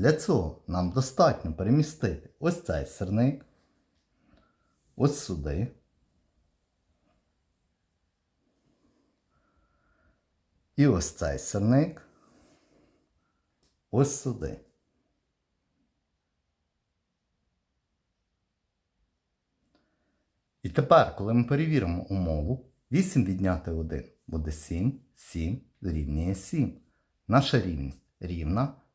Для цього нам достатньо перемістити ось цей сирник, ось сюди. І ось цей сирник ось сюди. І тепер, коли ми перевіримо умову, 8 відняти 1 буде 7, 7 дорівнює 7. Наша рівність рівна,